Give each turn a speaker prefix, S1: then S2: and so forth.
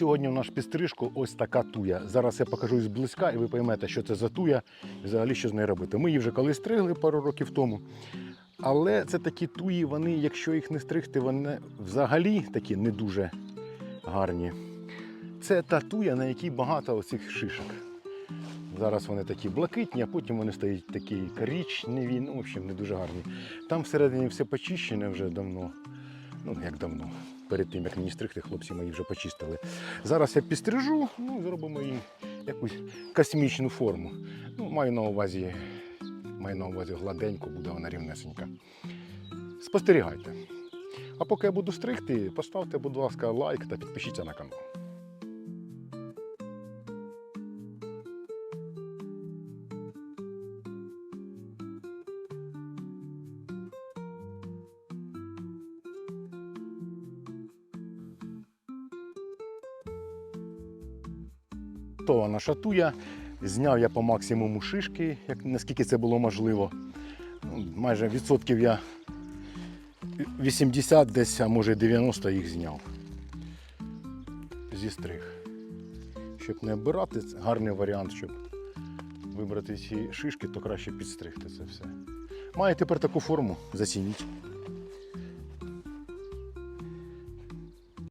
S1: сьогодні в наш підстрижку ось така туя. Зараз я покажу зблизька, і ви поймете, що це за туя і взагалі що з нею робити. Ми її вже колись стригли пару років тому. Але це такі туї, вони, якщо їх не стригти, вони взагалі такі не дуже гарні. Це та туя, на якій багато оцих шишок. Зараз вони такі блакитні, а потім вони стають такі коричневі, ну, в общем, не дуже гарні. Там всередині все почищене вже давно. Ну, як давно. Перед тим, як мені стригти, хлопці мої вже почистили. Зараз я підстрижу, ну, зробимо їм якусь космічну форму. Ну, маю на увазі, маю на увазі гладенько, буде вона рівнесенька. Спостерігайте. А поки я буду стригти, поставте, будь ласка, лайк та підпишіться на канал. Готова наша туя. Зняв я по максимуму шишки, як, наскільки це було можливо. Майже відсотків я 80 десь, а може 90 їх зняв. Зі стриг. Щоб не обирати, це гарний варіант, щоб вибрати ці шишки, то краще підстригти це все. Має тепер таку форму, зацініть.